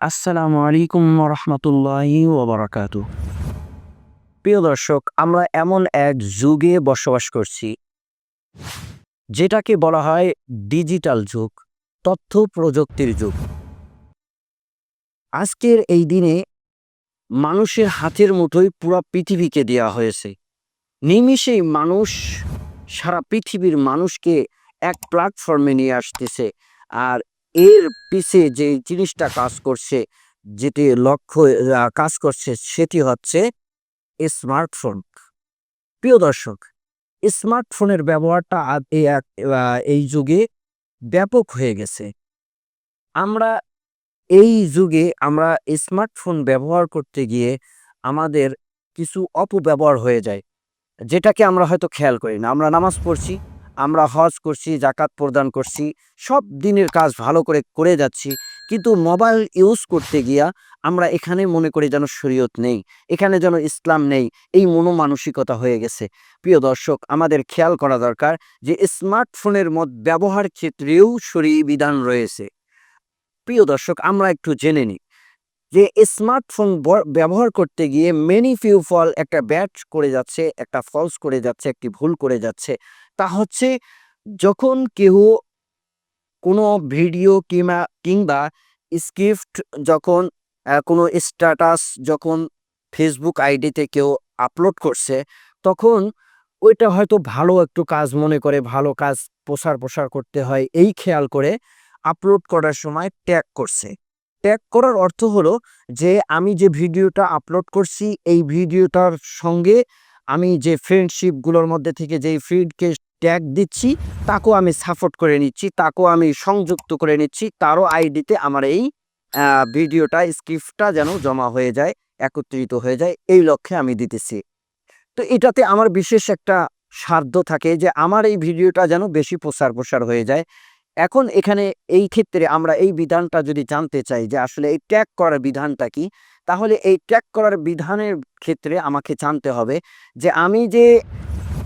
আসসালামু আলাইকুম রহমতুল্লাহি ওবরাকাত প্রিয় দর্শক, আমরা এমন এক যুগে বসবাস করছি, যেটাকে বলা হয় ডিজিটাল যুগ, তথ্য প্রযুক্তির যুগ। আজকের এই দিনে মানুষের হাতের মুঠোয় পুরো পৃথিবীকে দেওয়া হয়েছে। নিমিষেই মানুষ, সারা পৃথিবীর মানুষকে এক প্ল্যাটফর্মে নিয়ে আসতেছে, আর এর পিছে যে জিনিসটা কাজ করছে, যেটি লক্ষ্য কাজ করছে সেটি হচ্ছে স্মার্টফোন। প্রিয় দর্শক, স্মার্টফোনের ব্যবহারটা এই যুগে ব্যাপক হয়ে গেছে। আমরা এই যুগে আমরা স্মার্টফোন ব্যবহার করতে গিয়ে আমাদের কিছু অপব্যবহার হয়ে যায়, যেটাকে আমরা হয়তো খেয়াল করি না। আমরা নামাজ পড়ছি আমরা হজ করছি, জাকাত প্রদান করছি, সব দিনের কাজ ভালো করে করে যাচ্ছি, কিন্তু মোবাইল ইউজ করতে গিয়া আমরা এখানে মনে করি যেন শরীয়ত নেই, এখানে যেন ইসলাম নেই, এই মনোমানসিকতা হয়ে গেছে। প্রিয় দর্শক, আমাদের খেয়াল করা দরকার যে স্মার্টফোনের মত ব্যবহার ক্ষেত্রেও শরী বিধান রয়েছে। প্রিয় দর্শক, আমরা একটু জেনে নিই যে স্মার্টফোন ব্যবহার করতে গিয়ে মেনি ফিউ ফল একটা ব্যাট করে যাচ্ছে, একটা ফলস করে যাচ্ছে, একটি ভুল করে যাচ্ছে। তা হচ্ছে যখন কেউ কোনো ভিডিও কিংবা কিংবা স্ক্রিপ্ট যখন কোনো স্ট্যাটাস যখন ফেসবুক আইডিতে কেউ আপলোড করছে, তখন ওইটা হয়তো ভালো একটু কাজ মনে করে, ভালো কাজ প্রসার প্রসার করতে হয়, এই খেয়াল করে আপলোড করার সময় ট্যাগ করছে। ট্যাগ করার অর্থ হলো যে আমি যে ভিডিওটা আপলোড করছি, এই ভিডিওটার সঙ্গে আমি যে ফ্রেন্ডশিপগুলোর মধ্যে থেকে, যেই ফ্রেন্ডকে ট্যাগ দিচ্ছি, তাকেও আমি সাপোর্ট করে নিচ্ছি, তাকেও আমি সংযুক্ত করে নিচ্ছি, তারও আইডিতে আমার এই ভিডিওটা স্ক্রিপ্টটা যেন জমা হয়ে যায়, একত্রিত হয়ে যায়, এই লক্ষ্যে আমি দিতেছি। তো এটাতে আমার বিশেষ একটা সাধ্য থাকে যে আমার এই ভিডিওটা যেন বেশি প্রসার প্রসার হয়ে যায়। এখন এখানে এই ক্ষেত্রে আমরা এই বিধানটা যদি জানতে চাই যে আসলে এই ট্যাগ করার বিধানটা কি, তাহলে এই ট্যাগ করার বিধানের ক্ষেত্রে আমাকে জানতে হবে যে আমি যে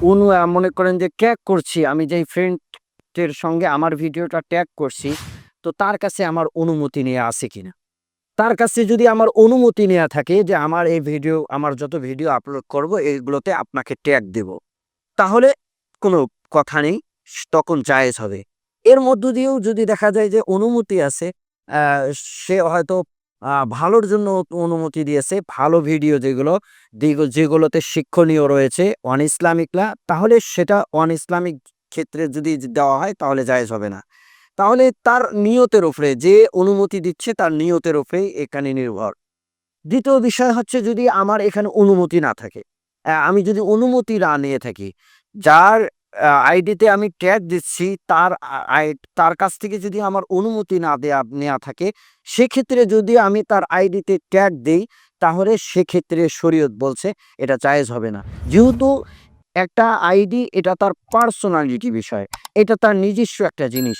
অনু মনে করেন যে ট্যাগ করছি, আমি যেই ফ্রেন্ডের সঙ্গে আমার ভিডিওটা ট্যাগ করছি, তো তার কাছে আমার অনুমতি নিয়ে আছে কিনা? তার কাছে যদি আমার অনুমতি নেওয়া থাকে যে আমার এই ভিডিও আমার যত ভিডিও আপলোড করব এইগুলোতে আপনাকে ট্যাগ দেব। তাহলে কোনো কথা নেই, তখন জায়েজ হবে। এর মধ্য দিয়েও যদি দেখা যায় যে অনুমতি আছে সে হয়তো ভালোর জন্য অনুমতি দিয়েছে। ভালো ভিডিও যেগুলো যেগুলোতে শিক্ষণীয় রয়েছে অন ইসলামিকলা তাহলে সেটা অন ইসলামিক ক্ষেত্রে যদি দেওয়া হয়, তাহলে জায়েজ হবে না। তাহলে তার নিয়তের উপরে, যে অনুমতি দিচ্ছে, তার নিয়তের উপরেই এখানে নির্ভর। দ্বিতীয় বিষয় হচ্ছে যদি আমার এখানে অনুমতি না থাকে আমি যদি অনুমতি না নিয়ে থাকি, যার আইডিতে আমি ট্যাগ দিচ্ছি। তার তার কাছ থেকে যদি আমার অনুমতি না দেয়া নেওয়া থাকে, সেক্ষেত্রে যদি আমি তার আইডিতে ট্যাগ দিই, তাহলে সেক্ষেত্রে শরীয়ত বলছে এটা জায়েজ হবে না। যেহেতু একটা আইডি এটা তার পার্সোনালিটি বিষয়, এটা তার নিজস্ব একটা জিনিস।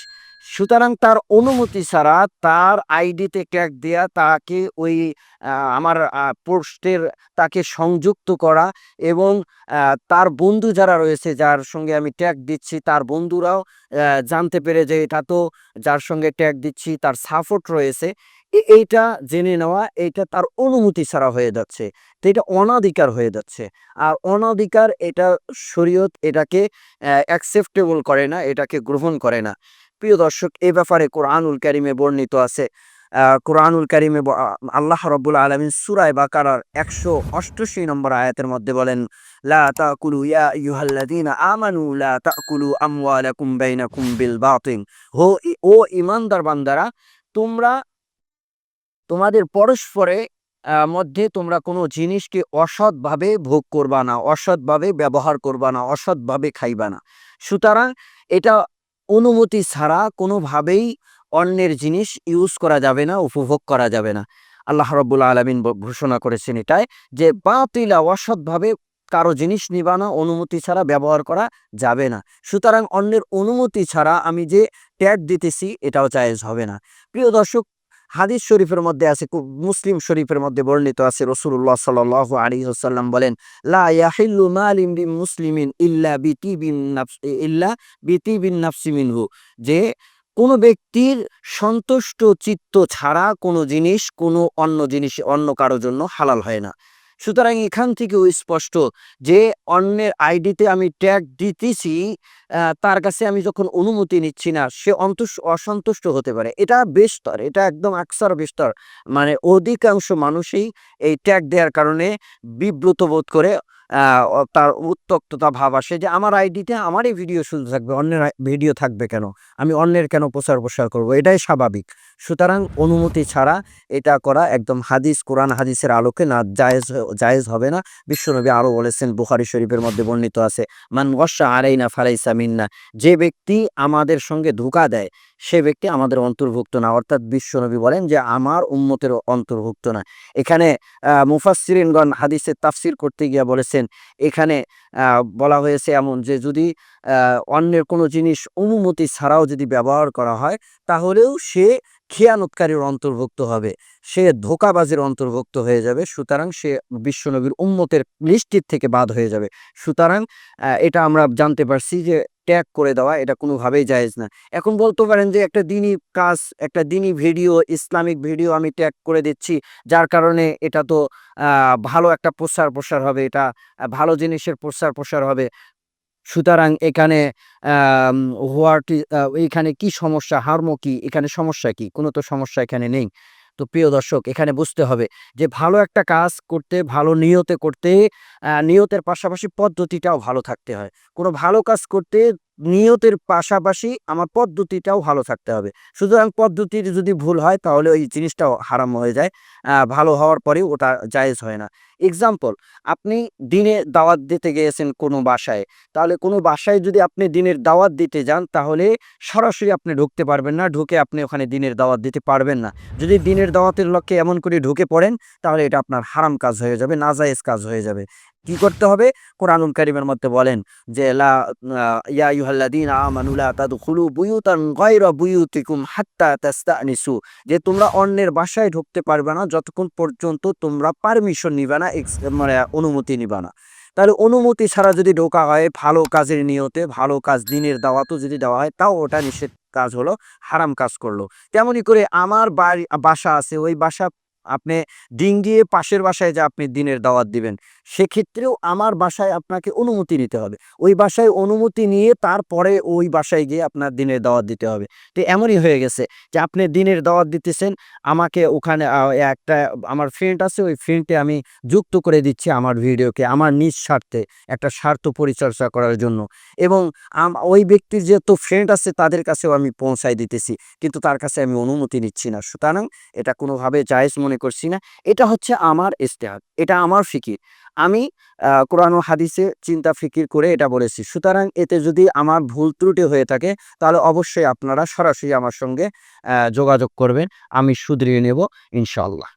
সুতরাং তার অনুমতি ছাড়া তার আইডিতে ট্যাগ দেয়া, তাকে ওই আমার পোস্টের তাকে সংযুক্ত করা এবং তার বন্ধু যারা রয়েছে, যার সঙ্গে আমি ট্যাগ দিচ্ছি, তার বন্ধুরাও জানতে পেরে যে এটা তো যার সঙ্গে ট্যাগ দিচ্ছি, তার সাপোর্ট রয়েছে। এইটা জেনে নেওয়া, এইটা তার অনুমতি ছাড়া হয়ে যাচ্ছে। তো এটা অনাধিকার হয়ে যাচ্ছে। আর অনাধিকার এটা শরীয়ত এটাকে অ্যাকসেপ্টেবল করে না, এটাকে গ্রহণ করে না। প্রিয় দর্শক, এ ব্যাপারে কোরআনুল কারিমে বর্ণিত আছে। কোরআনুল কারিমে আল্লাহ রব্বুল আলমিন সুরায় বাকারার একশো অষ্টআশি নম্বর আয়াতের মধ্যে বলেন, লা তাকুলু ইয়া ইউহাল্লাযীনা আমানু, লা তাকুলু আমওয়ালাকুম বাইনাকুম বিল বাতিল। হো, ও ইমানদার বান্দারা, তোমরা তোমাদের পরস্পরে মধ্যে তোমরা কোনো জিনিসকে অসৎভাবে ভোগ করবা না, অসৎভাবে ব্যবহার করবা না, অসৎভাবে খাইবা না। সুতরাং এটা অনুমতি ছাড়া কোনোভাবেই অন্যের জিনিস ইউজ করা যাবে না, উপভোগ করা যাবে না। আল্লাহ রব্বুল আলমিন ঘোষণা করেছেন এটাই যে, বাতিলা অসৎভাবে কারও জিনিস নিবা না অনুমতি ছাড়া ব্যবহার করা যাবে না। সুতরাং অন্যের অনুমতি ছাড়া আমি যে ট্যাগ দিতেছি, এটাও জায়েজ হবে না। প্রিয় দর্শক হাদিস শরীফের মধ্যে আছে মুসলিম শরীফের মধ্যে বর্ণিত আছে রসুল্লাহ সাল আলী হাসাল্লাম বলেন মুসলিমিন যে কোনো ব্যক্তির সন্তুষ্ট চিত্ত ছাড়া কোনো জিনিস কোনো অন্য জিনিস, অন্য কারোর জন্য হালাল হয় না। সুতরাং এখান থেকেও স্পষ্ট যে অন্যের আইডিতে আমি ট্যাগ দিতেছি তার কাছে আমি যখন অনুমতি নিচ্ছি না, সে অন্তুষ্ট অসন্তুষ্ট হতে পারে। এটা বেস্তর, এটা একদম আকসার বেস্তর। মানে অধিকাংশ মানুষই এই ট্যাগ দেওয়ার কারণে বিব্রত বোধ করে তার উত্তক্ততা ভাব আসে যে আমার আইডিতে আমারই ভিডিও শুধু থাকবে, অন্যের ভিডিও থাকবে কেন? আমি অন্যের কেন প্রচার প্রসার করব? এটাই স্বাভাবিক। সুতরাং অনুমতি ছাড়া এটা করা একদম হাদিস, কোরআন হাদিসের আলোকে না, জায়েজ জায়েজ হবে না। বিশ্বনবী আরও বলেছেন, বুখারি শরীফের মধ্যে বর্ণিত আছে, মান গসা আরাইনা ফালাইসা মিন্না। যে ব্যক্তি আমাদের সঙ্গে ধোকা দেয় সে ব্যক্তি আমাদের অন্তর্ভুক্ত না। অর্থাৎ বিশ্বনবী বলেন যে আমার উম্মতের অন্তর্ভুক্ত না। এখানে আহ, মুফাসসিরিনগণ হাদিসের তাফসির করতে গিয়ে বলেছেন এখানে বলা হয়েছে এমন যে যদি অন্যের কোনো জিনিস অনুমতি ছাড়াও যদি ব্যবহার করা হয় তাহলেও সে খেয়ানতকারীর অন্তর্ভুক্ত হবে। সে ধোকাবাজের অন্তর্ভুক্ত হয়ে যাবে সুতরাং সে বিশ্বনবীর উম্মতের লিস্টির থেকে বাদ হয়ে যাবে। সুতরাং এটা আমরা জানতে পারছি যে ট্যাগ করে দেওয়া, এটা কোনোভাবেই জায়েজ না। এখন বলতে পারেন যে একটা দিনই কাজ, একটা দিনই ভিডিও, ইসলামিক ভিডিও আমি ট্যাগ করে দিচ্ছি, যার কারণে এটা তো ভালো একটা প্রচার প্রসার হবে, এটা ভালো জিনিসের প্রচার প্রসার হবে। সুতরাং এখানে হোয়াট এখানে কি সমস্যা হার্ম কি, এখানে সমস্যা কি? কোনো তো সমস্যা এখানে নেই। তো প্রিয় দর্শক, এখানে বুঝতে হবে যে ভালো একটা কাজ করতে, ভালো নিয়তে করতে নিয়তের পাশাপাশি পদ্ধতিটাও ভালো থাকতে হয়। কোনো ভালো কাজ করতে নিয়তের পাশাপাশি আমার পদ্ধতিটাও ভালো থাকতে হবে। সুতরাং পদ্ধতির যদি ভুল হয়, তাহলে ওই জিনিসটাও হারাম হয়ে যায়। ভালো হওয়ার পরেও ওটা জায়েজ হয় না। এক্সাম্পল আপনি দিনে দাওয়াত দিতে গিয়েছেন কোনো বাসায়। তাহলে কোনো বাসায় যদি আপনি দিনের দাওয়াত দিতে যান, তাহলে সরাসরি আপনি ঢুকতে পারবেন না। ঢুকে আপনি ওখানে দিনের দাওয়াত দিতে পারবেন না। যদি দিনের দাওয়াতের লক্ষ্যে এমন করে ঢুকে পড়েন, তাহলে এটা আপনার হারাম কাজ হয়ে যাবে, নাজায়েজ কাজ হয়ে যাবে। কি করতে হবে? কোরআনুল কারিমের মধ্যে বলেন যে, লা ইয়া যে, তোমরা অন্যের বাসায় ঢুকতে পারবে না, যতক্ষণ পর্যন্ত তোমরা পারমিশন নিবে না মানে অনুমতি নিবে না। তাহলে অনুমতি ছাড়া যদি ঢোকা হয়, ভালো কাজের নিয়তে, ভালো কাজ দিনের দাওয়াতও যদি দেওয়া হয়, তাও ওটা নিষেধ কাজ হলো, হারাম কাজ করল। তেমনি করে আমার বাড়ি, বাসা আছে, ওই বাসা আপনি ডিং দিয়ে পাশের বাসায় যে আপনি দিনের দাওয়াত দিবেন, সেক্ষেত্রেও আমার বাসায় আপনাকে অনুমতি নিতে হবে। ওই বাসায় অনুমতি নিয়ে তারপরে ওই বাসায় গিয়ে আপনার দিনের দাওয়াত দিতে হবে। তো এমনই হয়ে গেছে যে আপনি দিনের দাওয়াত দিতেছেন, আমাকে ওখানে একটা, আমার ফ্রেন্ড আছে, ওই ফ্রেন্ডে আমি যুক্ত করে দিচ্ছি আমার ভিডিওকে, আমার নিজ স্বার্থে, একটা স্বার্থ পরিচর্যা করার জন্য। এবং ওই ব্যক্তির যে তো ফ্রেন্ড আছে, তাদের কাছেও আমি পৌঁছায় দিতেছি, কিন্তু তার কাছে আমি অনুমতি নিচ্ছি না। সুতরাং এটা কোনোভাবে জায়েজ মনে করছি না। এটা হচ্ছে আমার ইস্তেহাদ এটা আমার ফিকির। আমি কোরআন হাদিসে চিন্তা ফিকির করে এটা বলেছি। সুতরাং এতে যদি আমার ভুল ত্রুটি হয়ে থাকে, তাহলে অবশ্যই আপনারা সরাসরি আমার সঙ্গে যোগাযোগ করবেন। আমি শুধরিয়ে নেব ইনশাল্লাহ